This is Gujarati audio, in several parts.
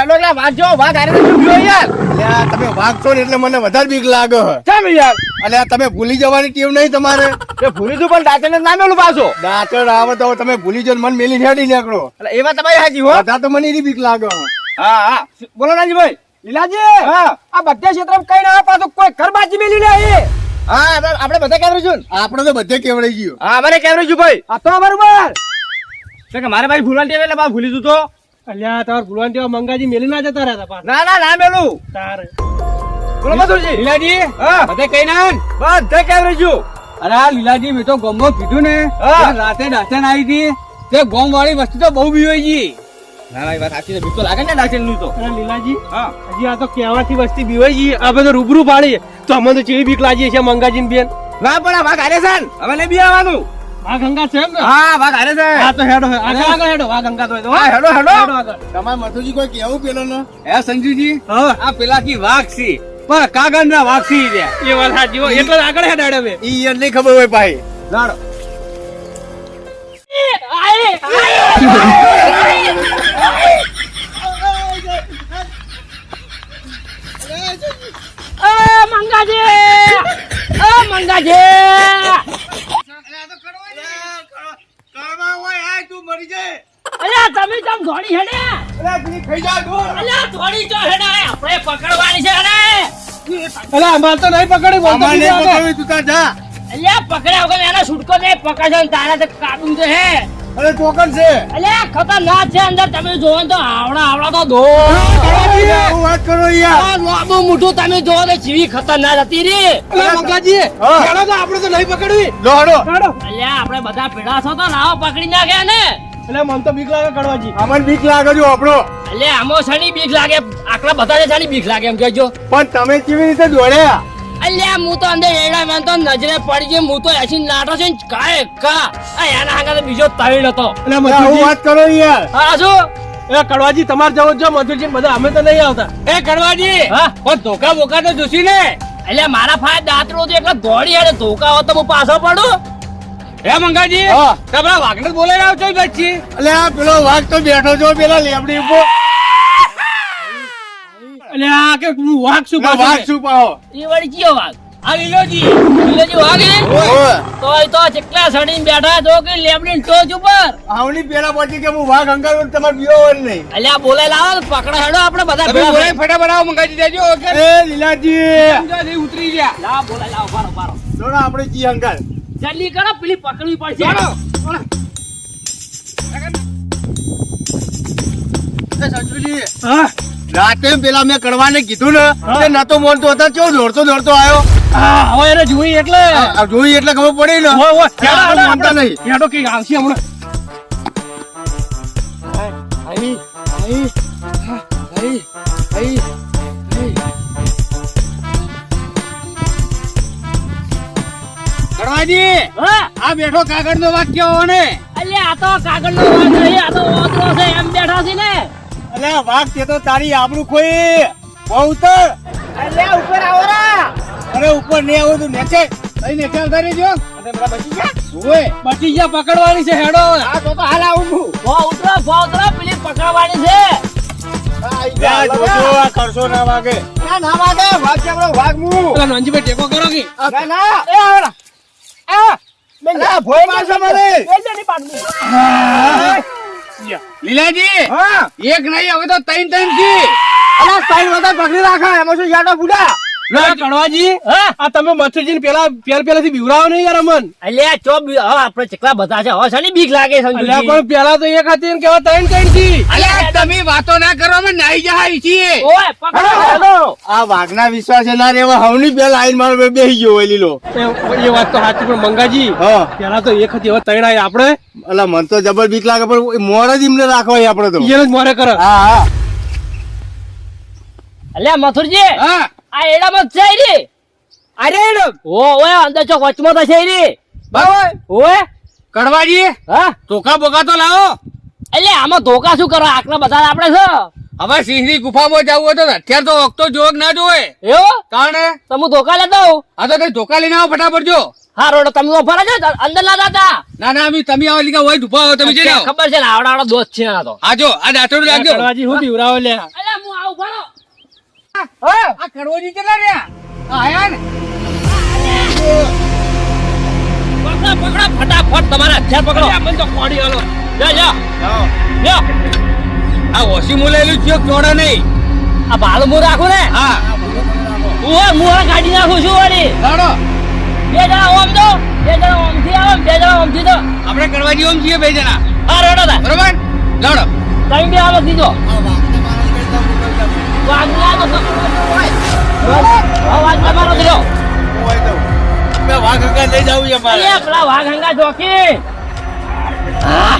હેડો એટલે વાઘ જેવો વાઘ હારે તો યાર? તમે વાઘ છો ને એટલે મને વધારે બીક લાગે કેમ યાર? અલ્યા તમે ભૂલી જવાની ટીમ નહીં તમારે? એ ભૂલી પણ દાંતને ના મેલું પાછો. દાંતણ આવે તો તમે ભૂલી ને મન મેલી હેડી નીકળો. એટલે એમાં તમારી હાજી હો. બધા તો મને એની બીક લાગે હા. હા બોલો નાનજીભાઈ લીલાજી હા. આ બધા ક્ષેત્રમાં કઈ ના પાછો કોઈ ઘર બાજી મેલી લે એ હા આપણે બધા કેમેરા છું આપણે તો બધે કેવડાઈ ગયું. હા કેમેરા છું ભાઈ. આ તો બરોબર કે મારે ભાઈ ભૂલવાની ટેવ એટલે ભૂલી તું તો? અલ્યા તાર ભૂલવાન તેવા મંગાજી મેલી ના જતા રહ્યા પાછા. ના ના ના મેલું. તાર. બોલો મધુરજી લીલાજી હા. બધે કઈ ના બધે કેમ છું અરે આ લીલાજી મેં તો ગમો કીધું ને. રાતે ડાસન આવી હતી. તે ગોમ વાળી વસ્તુ તો બહુ બીવાઈ ગઈ ના ના એ વાત સાચી છે. બીક તો લાગે ને તો. લીલાજી હા. હજી આ તો કહેવાથી વસ્તી બીવાઈ ગઈ આ તો રૂબરૂ પાડી. તો અમને તો ચેવી બીક લાગી છે મંગાજી બેન. ના પણ આ વાઘ છે ને. હવે નહીં બી આવવાનું. આ ગંગા છે એમ ને હા વાઘ હારે છે. હા તો હેડો આગળ આગળ હેડો આ ગંગા તો હોય તો, હા? હેડો હેડો. હેડો આગળ. તમારે મથુજી કોઈ કેવું પેલો ને? હે સંજુજી? હા. આ પેલા કી વાઘ છે. પણ કાગળ ના વાઘ છે એ વાત સાચી હોય એટલે આગળ હેડાડે હવે. ઈ યાર નહીં ખબર હોય ભાઈ લાડો. અલ્યા તમે તમ ઘોડી હેડે. અલ્યા થોડી તો હેડે. આપણે પકડવાની છે હેડે. અલે અમાર તો નહીં પકડી અમારે બીજો નહીં. પકડવી, તું તાર જા. અલ્યા પકડ્યા વગર એનો છૂટકો નહીં પકડશો ને તારા તો કાબુ તો હે. અરે ટોકન છે. અલે ખતરનાક છે અંદર. તમે જોવો તો આવડા આવડા તો ધો વાત કરો યાર. લાબો મોટું તમે જોવો તો જીવી ખતરનાક હતી રે. અલે મંગાજી. હેડો તો આપણે તો નહીં પકડવી. લો હડો. અલ્યા આપણે બધા ભેડા છો તો લાવો પકડી નાખ્યા ને એટલે મન તો બીક લાગે કડવાજી. અમને બીક લાગે જો આપણો. એટલે આમો શાની બીક લાગે? આટલા બધા શાની બીક લાગે એમ કહેજો. પણ તમે કેવી રીતે દોડ્યા? અલ્યા હું તો અંદર એડા મેં તો નજરે પડી ગઈ હું તો એસી નાટો છે ને કાય કા આ એના હાંગા તો બીજો તૈણ હતો. એટલે હું મધુજી. વાત કરો યાર. હા શું? એ કડવાજી તમારે જવું જો મધુજી બધા અમે તો નહીં આવતા. એ કડવાજી હા? પણ ધોકા બોકા તો જોશી ને? એટલે મારા ફાય દાંતરો તો એટલે દોડી અને ધોકા હોત તો હું પાછો પડું. હે મંગાજી? તમે તમે વાઘને બોલાવી આવ છો બચ્ચી એટલે આ પેલો વાઘ તો બેઠો છો પેલા લેબડી ઉપર. આ કે હું વાઘ શું પાછો વાઘ શું પાહો એ વળી કયો વાઘ? આ લીલોજી લીલોજી વાઘ હે? તો તો ચકલા સડીને બેઠા તો કે લેબડી ટોચ ઉપર? આવની પેલા પછી કે હું વાઘ અંગારું તમાર બીવો હોય નહીં. અલ્યા બોલે લાવો પકડા હેડો આપણે બધા ભેગા થઈને. ફટાફટ આવો મંગાજી દેજો એ લીલાજી. ઉતરી ગયા. લા બોલે લાવો બારો બારો દોડો આપણે જી અંગાર. જલ્દી કરો પેલી પકડવી પડશે. સંજુજી હા? રાતે પેલા મેં કડવાને કીધું ને તે નતો બોલતો હતા. કેવો દોડતો દોડતો આવ્યો. હવે એને જોઈ એટલે? જોઈ એટલે ખબર પડી ને. માનતા નહીં. હેડો કે આવશે હમણાં. હા? આ બેઠો કાગળ નો વાક્ય હો ને અલ્યા આ તો કાગળનો વાઘ નહીં આ તો ઓતરો છે. એમ બેઠો છે ને. અલ્યા વાઘ તે તો તારી આબરૂ ખોઈ. બહુ ઉતર અલ્યા ઉપર આવો રા. અરે ઉપર નહીં આવું તું નેચે. અહીં નેચે આવતા રહેજો. અને બધા બચી ગયા? ઓય બચી ગયા પકડવાની છે હેડો હા તો તો હાલ આવું હું. ભો ઉતરો ભો ઉતરો પેલી પકડવાની છે. આ જોજો આ કરશો ના વાગે. ના ના વાગે. વાઘ કેમરો હું પેલા નાનજીભાઈ ટેકો કરો કે. ના ના. એ આવરા આ ભોય મારશો મને લીલાજી હા. એક નહીં હવે તો ત્રણ ત્રણથી અલ્યા સાઈડ વધારે પકડી રાખા એમાં શું યાડો બુડા ના કડવાજી આ તમે મથુરજી પેલા પેલ પેલાથી બીવરાવો નહીં યાર અમન. અલ્યા ચો હવે આપણે ચકલા બધા છે. હવે બીક લાગે અલ્યા પણ પેલા તો એક હતી ને કેવા ત્રણ ત્રણ છી અલ્યા તમે વાતો ના કરો અમે નાઈ જાય છીએ. ઓય પકડો આ વાઘના વિશ્વાસ ના રેવા હવની પેલા આઈને મારો બેહી ગયો લીલો. એ વાત તો સાચી પણ મંગાજી હા. પેલા તો એક હતી હવે ત્રણ આવી આપણે. અલા મન તો જબર બીક લાગે પણ મોડે જ એમને રાખવા આપણે તો. એને જ મોરે કરે. હા હા. અલ્યા મથુરજી. હા. આ એડામાં જ છે રે. અરે એડમ. ઓ ઓય અંદર ચો વચમાં તો છે રે. બરાબર ઓય. કડવાજી હા. ધોકા બોકા તો લાવો. એટલે આમાં ધોકા શું કરો આટલા બધા આપણે છે? હવે સિંહની ગુફામાં જવું હોય તો અત્યારે તો વખતો જોગ ના જોવે. એવો? કારણે તમે ધોકા લેતા હો આ તો કઈ ધોકા લઈને આવો ફટાફટ જો. હા રોડ તમે તો છો અંદર ના ના ના અમે તમે આવો લીધા હોય ડૂબા હોય તમે જઈ ખબર છે ને આવડા આવડા દોસ્ત છે આ તો. આ જો આ દાંતરડું લાગજો કડવાજી હું બીવરાવો લે અલ્યા હું આવું ભરો આ કડવોજી કેટલા રહ્યા? આયા ને? પકડો પકડો ફટાફટ તમારા હથિયાર પકડો. મને તો કોડી હાલો જા જા. જા. આ ઓછી મુલેલું છે ચોડા નહીં. આ ભાલ હું રાખું ને? હા. હું હું કાઢી નાખું છું વળી. લાડો. બે જણા ઓમ દો. બે જણા ઓમથી આવો બે જણા ઓમથી દો. આપણે કડવાજી ઓમ છીએ બે જણા. હા રડો બરોબર? લડો. તમે બે આવો દીધો વાઘ હંગા લઈ જાવું છે મારે પેલા વાઘ હંગા જોકી હા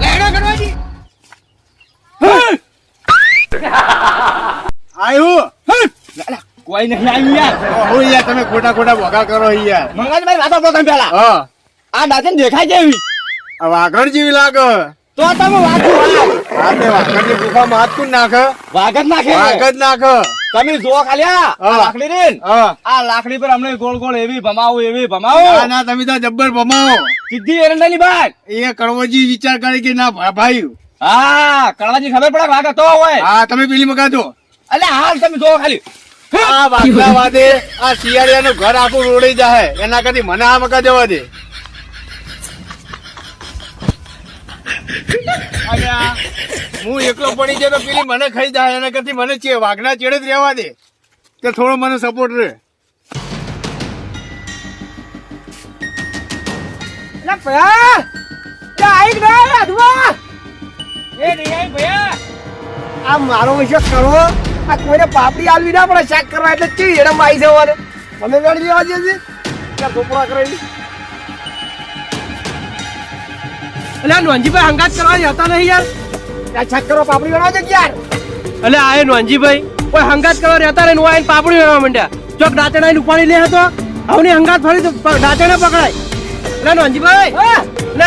લેડો કડવાજી આયુ કોઈ નહીં આવ્યું યાર હું યાર તમે ખોટા ખોટા વગા કરો યાર મંગાજી ભાઈ વાતો કરો તમે પેલા હા આ દાદા દેખાય જેવી આ વાઘણ જેવી લાગે તો તમે વાઘ વાઘ આ તે વાઘણની ગુફામાં હાથ કોણ નાખે? વાઘ જ નાખે. વાઘ જ નાખે. તમે જુઓ ખાલી આ આ લાકડી ને, આ લાકડી પર અમને ગોળ ગોળ એવી ભમાવો એવી ભમાવો. ના ના તમે તો જબ્બર ભમાવો. સીધી એરંડાની બાગ એ કડવોજી વિચાર કરે કે ના ભાઈ. હા કડવાજી ખબર પડે વાઘ હતો હોય. હા તમે પેલી મગાજો અલે હાલ તમે જો ખાલી. આ વાઘલા વાદે આ શિયાળિયાનું ઘર આખું રોડી જાય એના કદી મને આ મકા જવા દે અલ્યા, હું એકલો પડી ગયો તો પેલી મને ખાઈ જાય એના કરતી મને છે વાઘના ચેડે જ રહેવા દે. કે થોડો મને સપોર્ટ રહે. આ મારો વિશે કરો આ કોઈને પાપડી આલવી ના પડે શાક કરવા એટલે કેવી એડમ આવી જવાનું? મને ગાડી લેવા દે છે ત્યાં એટલે નોનજીભાઈ હંગાત કરવા જતા નહીં યાર? ત્યાં છક્કરો પાપડી બનાવજો કે યાર એટલે આ નોનજીભાઈ કોઈ હંગાત કરવા રહેતા હું આઈને પાપડી વેરવા માંડ્યા. ચોક દાંતડા ઉપાડી લે હતો આવની હંગાત ફરી પ- પકડાય. એટલે નોંજીભાઈ હા.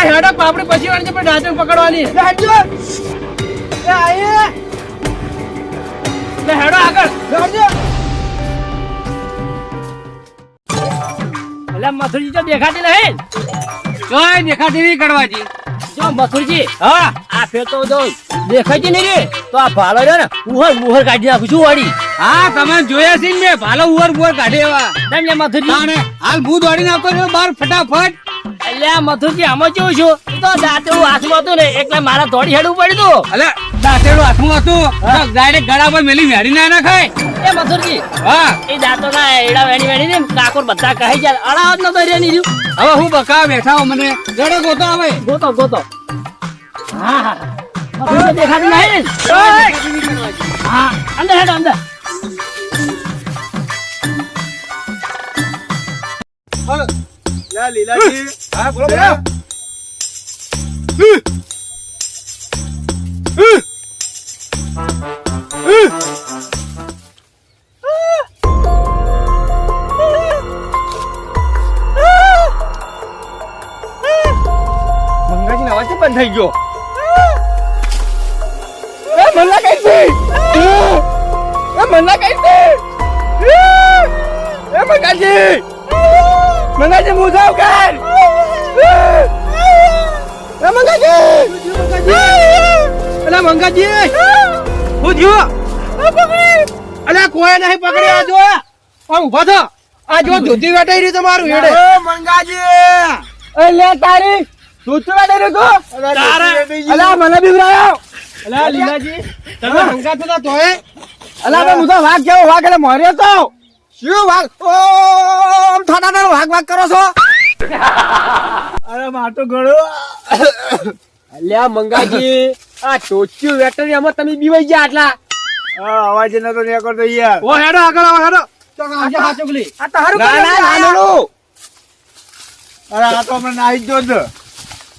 હેડો પાપડી પછી વાળી પણ દાંતણ પકડવાની. લે હેડો આગળ. લે એટલે અલ્યા મથુરજી તો દેખાતી નહીં. કઈ દેખાતી નહીં કડવાજી જો મથુરજી હા આ ફેર જો દેખાય છે નહીં રે. તો આ ભાલો ને મુહર મુહર કાઢી નાખું છું વળી હા તમે જોયા છે ને ભાલો ઉવર ઉવર કાઢે એવા. તેમ મથુરજી? તાણે હાલ હું રહ્યો બહાર ફટાફટ. અલ્યા મથુરજી આમાં કેવું છું? તો તો દાંતેડું હાથમાં હતું ને એટલે મારા દોડી હેડવું પડ્યું અલે દાંતેડું હાથમાં હતું. ડાયરેક્ટ ગળા પર મેલી મેરી ના નાખાય. એ મથુરજી હા. એ દાંતો ના એડા વેણી વેણી ને કાકોર બધા કહે છે અડાવત ન રે ની હવે હું બકા બેઠા હો મને જડે ગોતો આવે ગોતો ગોતો. હા હા દેખાતી નહીં ને? હા અંદર હેડો અંદર. લા લીલાજી. હા બોલો બોલો. મંગાજી અવાજ કેમ બંધ થઈ ગયો એ મલ્લા કઈ છે એ મલ્લા કઈ છે એ મંગાજી મંગાજી મુજાવ કર એ મંગાજી હું અલ્યા કોઈ નહીં પકડી આજો આ. ઊભા થો. આ જો ધોતી વેટાઈ રહ્યું તમારું હેડે. ઓ મંગાજી. એ લે તારી. ધોતી વેટાઈ રહ્યો તું અલા મને બીવરાયો. અલ્યા લીલાજી તમે હંગાત થતા તોય અલા બે મુધા વાઘ કેવો વાઘ એટલે મર્યો તો શું વાઘ? ઓમ થાના થાના વાઘ વાઘ કરો છો? અરે માટો ગળો. અલ્યા મંગાજી આ ટોચ્યું વેટરિયામાં તમે બીવાઈ ગયા આટલા. અવાજ નતો કરતો યાર. ઓ હેડો આગળ આવો હેડો. ચોક આજે હા ચોકલી આ તો હારું ના ના, ના નાનોડું. અરે આ તો હમણાં નાઈ જ જો.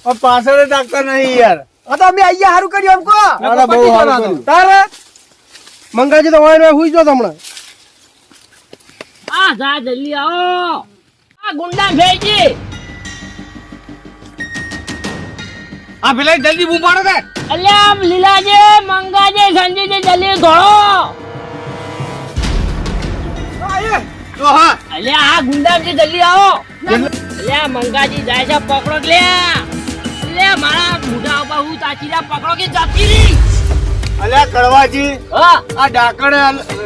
ઓ પાછળ નાખતા નહીં યાર. આ તો અમે અહીંયા હારું કર્યું અમકો અરે બહુ હારું કર્યું. તારે? મંગાજી તો હોય ને હુઈ જો તમને આ જા જલ્દી આવો. આ ગુંડા ભેજી. આ પેલા જલ્દી બૂમ પાડો કે અલ્યા લીલા લીલાજી મંગાજી સંજીજી જલ્દી હા. અલ્યા આ ગુંડાજી જલ્દી આવો. અલ્યા મંગાજી જાય છે પકડો કે લે અલ્યા મારા બુઢા ઉપર હું તાચીરા પકડો કે જાતી રહી? અલ્યા કડવાજી આ ડાકણ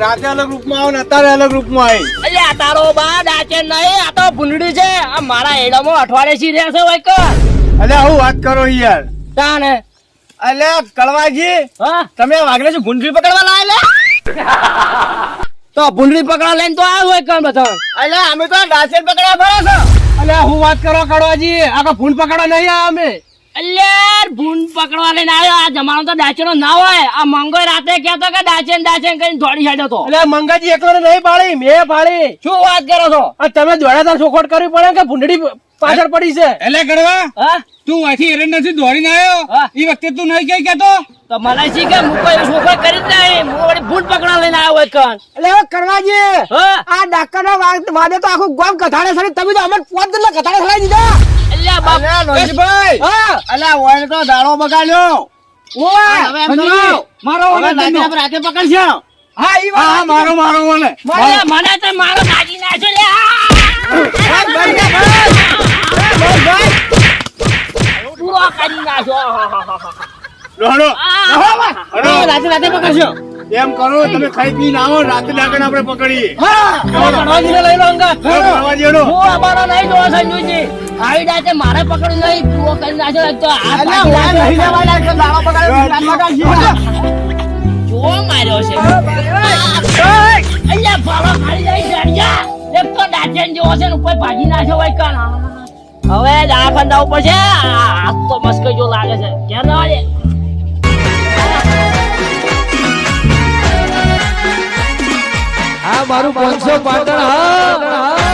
રાતે અલગ રૂપમાં આવે ને અત્યારે અલગ રૂપમાં આવી અલ્યા તારો બા ડાચે નહીં આ તો ભૂંડી છે. આ મારા એડામાં અઠવાડિયે સી રહેશે હોય કર અલ્યા હું વાત કરો યાર. તાને અલ્યા કડવાજી હા? તમે વાઘને શું ભૂંડરી પકડવા લાયેલા? તો ભૂંડડી પકડા લઈને તો આવ્યો હોય કર બધા? અલે અમે તો ડાસેન પકડવા ભરો છો. અલે હું વાત કરો કડવાજી આખો ફૂલ પકડવા નહીં આવ્યા અમે. અલ્યા ભૂંડ પકડવા લઈને આવ્યો. આ જમાનો તો ડાચેનો ના હોય. આ મંગો રાતે કહેતો કે ડાચેન ડાચેન કરીને દોડી હેડ્યો તો. અલ્યા મંગાજી એકલો નહીં પાડી મેં પાડી. શું વાત કરો છો? આ તમે દોડ્યા તા કરવી પડે કે ભૂંડડી પાછળ પડી છે? એટલે કરવા હા? તું અહીંથી નથી દોડીને આવ્યો? એ વખતે તું નહીં કઈ કેતો તો મને શી કે હું કોઈ છોકરો કરી જ નહીં. હું વળી ભૂંડ પકડવા લઈને આવ્યો હોય કણ એટલે હવે કરવાજી. આ ડાકરનો વાદે તો આખું ગામ કથાડે સડી તમે તો અમને પોત કથાડે સડાઈ દીધા. અલ્યા બાપ અલ્યા હા અલ્યા ઓય તો દાડો બગાડ્યો ઓય હવે એમ કરો મારો રાતે પકડશે હા ઈ હા મારો મારો મને મને મને તો મારો દાજી નાખ્યો લે પૂરો કરી નાખ્યો લોહડો આ. રાતે રાતે પકડશો એમ કરો તમે ખાઈ પીને આવો રાતે ડાકણ આપણે પકડીએ લઈ લો અંગા કડવાજી હું અમારો નહીં જોવા સંજુજી આવી ડાચે મારે પકડ્યું નહીં. પૂરો કરી નાખ્યો તો માર્યો છે. અહીંયા ખાલી જાય એક તો જેવો છે ને ઉપર ભાગી નાખ્યો હોય હવે દવાખાને જવું પડશે આ તો મસ્કો જો લાગે છે. ક્યાં જવા દે આ મારું પાંચસો પાટણ હા